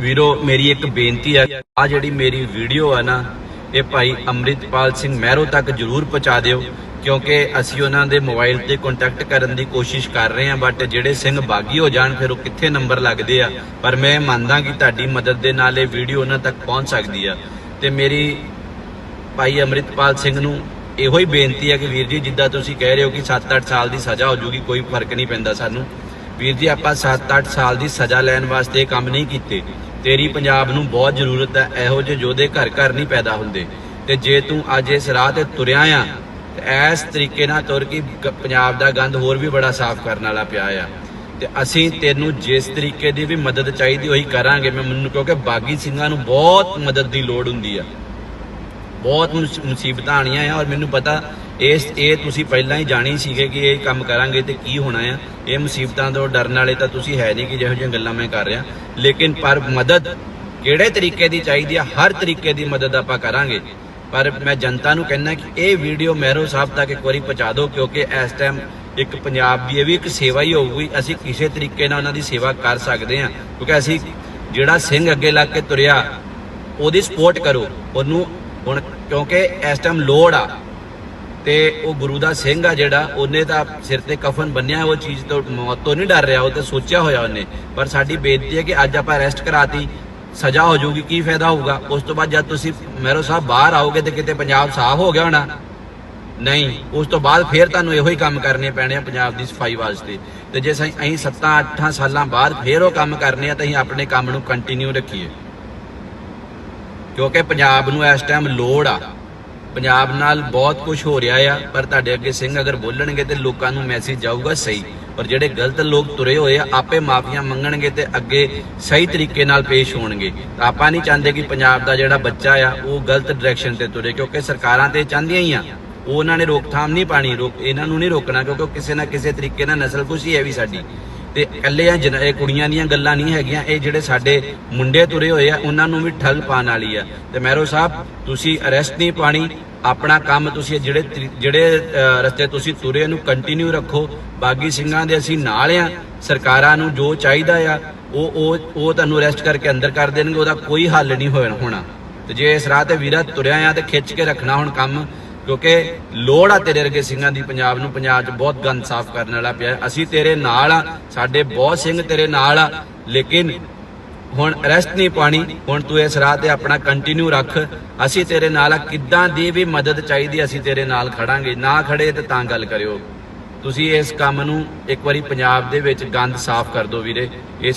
ਵੀਰੋ, ਮੇਰੀ ਇੱਕ ਬੇਨਤੀ ਹੈ ਆ ਜਿਹੜੀ ਮੇਰੀ ਵੀਡੀਓ ਹੈ ਨਾ, ਇਹ ਭਾਈ ਅੰਮ੍ਰਿਤਪਾਲ ਸਿੰਘ ਮਹਿਰੋ ਤੱਕ ਜਰੂਰ ਪਹੁੰਚਾ ਦਿਓ, ਕਿਉਂਕਿ ਅਸੀਂ ਉਹਨਾਂ ਦੇ ਮੋਬਾਈਲ ਤੇ ਕੰਟੈਕਟ ਕਰਨ ਦੀ ਕੋਸ਼ਿਸ਼ ਕਰ ਰਹੇ ਹਾਂ ਬਟ ਜਿਹੜੇ ਸਿੰਘ ਬਾਗੀ ਹੋ ਜਾਣ, ਫਿਰ ਉਹ ਕਿੱਥੇ ਨੰਬਰ ਲੱਗਦੇ ਆ? ਪਰ ਮੈਂ ਮੰਨਦਾ ਕਿ ਤੁਹਾਡੀ ਮਦਦ ਦੇ ਨਾਲ ਇਹ ਵੀਡੀਓ ਉਹਨਾਂ ਤੱਕ ਪਹੁੰਚ ਸਕਦੀ ਆ। ਤੇ ਮੇਰੀ ਭਾਈ ਅੰਮ੍ਰਿਤਪਾਲ ਸਿੰਘ ਨੂੰ ਇਹੋ ਹੀ ਬੇਨਤੀ ਹੈ ਕਿ ਵੀਰ ਜੀ, ਜਿੱਦਾਂ ਤੁਸੀਂ ਕਹਿ ਰਹੇ ਹੋ ਕਿ 7-8 ਸਾਲ ਦੀ ਸਜ਼ਾ ਹੋ ਜੂਗੀ, ਕੋਈ ਫ਼ਰਕ ਨਹੀਂ ਪੈਂਦਾ ਸਾਨੂੰ। ਵੀਰ ਜੀ, ਆਪਾਂ 7-8 ਸਾਲ ਦੀ ਸਜ਼ਾ ਲੈਣ ਵਾਸਤੇ ਕੰਮ ਨਹੀਂ ਕੀਤੇ। ਤੇਰੀ ਪੰਜਾਬ ਨੂੰ ਬਹੁਤ ਜ਼ਰੂਰਤ ਹੈ, ਇਹੋ ਜਿਹੇ ਯੋਧੇ ਘਰ ਘਰ ਨਹੀਂ ਪੈਦਾ ਹੁੰਦੇ। ਤੇ ਜੇ ਤੂੰ ਅੱਜ ਇਸ ਰਾਹ ਤੇ ਤੁਰਿਆ ਆ, ਤੇ ਇਸ ਤਰੀਕੇ ਨਾਲ ਤੁਰ ਕੇ ਪੰਜਾਬ ਦਾ ਗੰਦ ਹੋਰ ਵੀ ਬੜਾ ਸਾਫ਼ ਕਰਨ ਵਾਲਾ ਪਿਆ ਆ। ਤੇ ਅਸੀਂ ਤੈਨੂੰ ਜਿਸ ਤਰੀਕੇ ਦੀ ਵੀ ਮਦਦ ਚਾਹੀਦੀ, ਉਹੀ ਕਰਾਂਗੇ। ਮੈਂ, ਮੈਨੂੰ ਕਿਉਂਕਿ ਬਾਗੀ ਸਿੰਘਾਂ ਨੂੰ ਬਹੁਤ ਮਦਦ ਦੀ ਲੋੜ ਹੁੰਦੀ ਆ। ਬਹੁਤ ਮੁਸ- ਮੁਸੀਬਤਾਂ ਆਣੀਆਂ ਆ ਔਰ ਮੈਨੂੰ ਪਤਾ ਇਸ, ਇਹ ਤੁਸੀਂ ਪਹਿਲਾਂ ਹੀ ਜਾਣੀ ਸੀਗੇ ਕਿ ਇਹ ਕੰਮ ਕਰਾਂਗੇ ਤੇ ਕੀ ਹੋਣਾ ਆ। ਇਹ ਮੁਸੀਬਤਾਂ ਤੋਂ ਡਰਨ ਵਾਲੇ ਤਾਂ ਤੁਸੀਂ ਹੈ ਨਹੀਂ ਕਿ ਜਿਹੋ ਜਿਹੀਆਂ ਗੱਲਾਂ ਮੈਂ ਕਰ ਰਿਹਾ। ਲੇਕਿਨ ਪਰ ਮਦਦ ਕਿਹੜੇ ਤਰੀਕੇ ਦੀ ਚਾਹੀਦੀ ਆ, ਹਰ ਤਰੀਕੇ ਦੀ ਮਦਦ ਆਪਾਂ ਕਰਾਂਗੇ। ਪਰ ਮੈਂ ਜਨਤਾ ਨੂੰ ਕਹਿਣਾ ਕਿ ਇਹ ਵੀਡੀਓ ਮਹਿਰੋ ਸਾਹਿਬ ਤੱਕ ਇੱਕ ਵਾਰੀ ਪਹੁੰਚਾ ਦਿਓ, ਕਿਉਂਕਿ ਇਸ ਟਾਈਮ ਇੱਕ ਪੰਜਾਬ ਦੀ ਇਹ ਵੀ ਇੱਕ ਸੇਵਾ ਹੀ ਹੋਊਗੀ। ਅਸੀਂ ਕਿਸੇ ਤਰੀਕੇ ਨਾਲ ਉਹਨਾਂ ਦੀ ਸੇਵਾ ਕਰ ਸਕਦੇ ਹਾਂ ਕਿਉਂਕਿ ਅਸੀਂ ਜਿਹੜਾ ਸਿੰਘ ਅੱਗੇ ਲੱਗ ਕੇ ਤੁਰਿਆ, ਉਹਦੀ ਸਪੋਰਟ ਕਰੋ, ਉਹਨੂੰ ਹੁਣ ਕਿਉਂਕਿ ਇਸ ਟਾਈਮ ਲੋੜ ਆ ਤੇ ਉਹ ਗੁਰੂ ਦਾ ਸਿੰਘ ਆ ਜਿਹੜਾ, ਉਹਨੇ ਤਾਂ ਸਿਰ ਤੇ ਕਫਨ ਬੰਨਿਆ ਉਹ ਚੀਜ਼ ਤੋਂ ਮੌਤ ਤੋਂ ਨਹੀਂ ਡਰ ਰਿਹਾ, ਉਹ ਤੇ ਸੋਚਿਆ ਹੋਇਆ ਉਹਨੇ। ਪਰ ਸਾਡੀ ਬੇਨਤੀ ਹੈ ਕਿ ਅੱਜ ਆਪਾਂ ਅਰੈਸਟ ਕਰਾਤੀ, ਸਜ਼ਾ ਹੋ ਜਾਊਗੀ, ਕੀ ਫਾਇਦਾ ਹੋਊਗਾ? ਉਸ ਤੋਂ ਬਾਅਦ ਜਦ ਤੁਸੀਂ ਮੈਰੋ ਸਾਹਿਬ ਬਾਹਰ ਆਓਗੇ ਤੇ ਕਿਤੇ ਪੰਜਾਬ ਸਾਫ਼ ਹੋ ਗਿਆ ਹੋਣਾ, ਨਹੀਂ, ਉਸ ਤੋਂ ਬਾਅਦ ਫੇਰ ਤੁਹਾਨੂੰ ਇਹੋ ਹੀ ਕੰਮ ਕਰਨੇ ਪੈਣੇ ਆ ਪੰਜਾਬ ਦੀ ਸਫ਼ਾਈ ਵਾਸਤੇ। ਤੇ ਜੇ ਅਸੀਂ ਅਸੀਂ 7-8 ਸਾਲਾਂ ਬਾਅਦ ਫੇਰ ਉਹ ਕੰਮ ਕਰਨੇ ਆ, ਤਾਂ ਅਸੀਂ ਆਪਣੇ ਕੰਮ ਨੂੰ ਕੰਟੀਨਿਊ ਰੱਖੀਏ। ਕਿਉਂਕਿ ਪੰਜਾਬ ਨੂੰ ਇਸ ਟਾਈਮ ਲੋੜ ਆ। ਪੰਜਾਬ ਨਾਲ ਬਹੁਤ ਕੁਝ ਹੋ ਰਿਹਾ ਆ, ਪਰ ਤੁਹਾਡੇ ਅੱਗੇ ਸਿੰਘ ਅਗਰ ਬੋਲਣਗੇ ਤੇ ਲੋਕਾਂ ਨੂੰ ਮੈਸੇਜ ਜਾਊਗਾ ਸਹੀ। ਪਰ ਜਿਹੜੇ ਗਲਤ ਲੋਕ ਤੁਰੇ ਹੋਏ ਆ, ਆਪੇ ਮਾਫੀਆਂ ਮੰਗਣਗੇ ਤੇ ਅੱਗੇ ਸਹੀ ਤਰੀਕੇ ਨਾਲ ਪੇਸ਼ ਹੋਣਗੇ। ਤਾਂ ਆਪਾਂ ਨਹੀਂ ਚਾਹੁੰਦੇ ਕਿ ਪੰਜਾਬ ਦਾ ਜਿਹੜਾ ਬੱਚਾ ਆ, ਉਹ ਗਲਤ ਡਾਇਰੈਕਸ਼ਨ ਤੇ ਤੁਰੇ, ਕਿਉਂਕਿ ਸਰਕਾਰਾਂ ਤੇ ਚਾਹੁੰਦੀਆਂ ਹੀ ਆ। ਉਹਨਾਂ ਨੇ ਰੋਕਥਾਮ ਨਹੀਂ ਪਾਣੀ, ਰੋਕ ਇਹਨਾਂ ਨੂੰ ਨਹੀਂ ਰੋਕਣਾ, ਕਿਉਂਕਿ ਕਿਸੇ ਨਾ ਕਿਸੇ ਤਰੀਕੇ ਨਾਲ ਨਸਲਕੁਸ਼ੀ ਹੈ ਵੀ ਸਾਡੀ। ਤੇ ਇਕੱਲੇ ਆ ਇਹ ਕੁੜੀਆਂ ਦੀਆਂ ਗੱਲਾਂ ਨਹੀਂ ਹੈਗੀਆਂ, ਇਹ ਜਿਹੜੇ ਸਾਡੇ ਮੁੰਡੇ ਤੁਰੇ ਹੋਏ ਆ, ਉਹਨਾਂ ਨੂੰ ਵੀ ਠੱਲ ਪਾਣ ਵਾਲੀ ਆ। ਤੇ ਮੈਰੋ ਸਾਹਿਬ, ਤੁਸੀਂ ਅਰੈਸਟ ਨਹੀਂ ਪਾਣੀ, ਆਪਣਾ ਕੰਮ ਤੁਸੀਂ ਜਿਹੜੇ ਜਿਹੜੇ ਰਸਤੇ ਤੁਸੀਂ ਤੁਰੇ ਨੂੰ ਕੰਟੀਨਿਊ ਰੱਖੋ। ਬਾਗੀ ਸਿੰਘਾਂ ਦੇ ਅਸੀਂ ਨਾਲ ਆ, ਸਰਕਾਰਾਂ ਨੂੰ ਜੋ ਚਾਹੀਦਾ ਆ, ਉਹ ਉਹ ਉਹ ਤੁਹਾਨੂੰ ਅਰੈਸਟ ਕਰਕੇ ਅੰਦਰ ਕਰ ਦੇਣਗੇ, ਉਹਦਾ ਕੋਈ ਹੱਲ ਨਹੀਂ ਹੋਣਾ ਹੋਣਾ। ਤੇ ਜੇ ਇਸ ਰਾਹ ਤੇ ਵੀਰਾ ਤੁਰਿਆ ਆ ਤੇ ਖਿੱਚ ਕੇ ਰੱਖਣਾ ਹੁਣ ਕੰਮ ਕਿਉਂਕਿ ਲੋੜ ਆ ਤੇਰੇ ਵਰਗੇ ਸਿੰਘਾਂ ਦੀ ਪੰਜਾਬ ਨੂੰ, ਪੰਜਾਬ 'ਚ ਬਹੁਤ ਗੰਦ ਸਾਫ਼ ਕਰਨ ਵਾਲਾ ਪਿਆ। ਅਸੀਂ ਤੇਰੇ ਨਾਲ ਆ, ਸਾਡੇ ਬਹੁਤ ਸਿੰਘ ਤੇਰੇ ਨਾਲ ਆ, ਲੇਕਿਨ ਹੁਣ ਅਰੈਸਟ ਨਹੀਂ ਪਾਣੀ, ਹੁਣ ਤੂੰ ਇਸ ਰਾਹ ਤੇ ਆਪਣਾ ਕੰਟੀਨਿਊ ਰੱਖ। ਅਸੀਂ ਤੇਰੇ ਨਾਲ ਆ, ਕਿੱਦਾਂ ਦੀ ਵੀ ਮਦਦ ਚਾਹੀਦੀ ਅਸੀਂ ਤੇਰੇ ਨਾਲ ਖੜਾਂਗੇ। ਨਾ ਖੜੇ ਤੇ ਤਾਂ ਗੱਲ ਕਰਿਓ। ਤੁਸੀਂ ਇਸ ਕੰਮ ਨੂੰ ਇੱਕ ਵਾਰੀ ਪੰਜਾਬ ਦੇ ਵਿੱਚ ਗੰਦ ਸਾਫ਼ ਕਰ ਦਿਓ ਵੀਰੇ। ਇਹ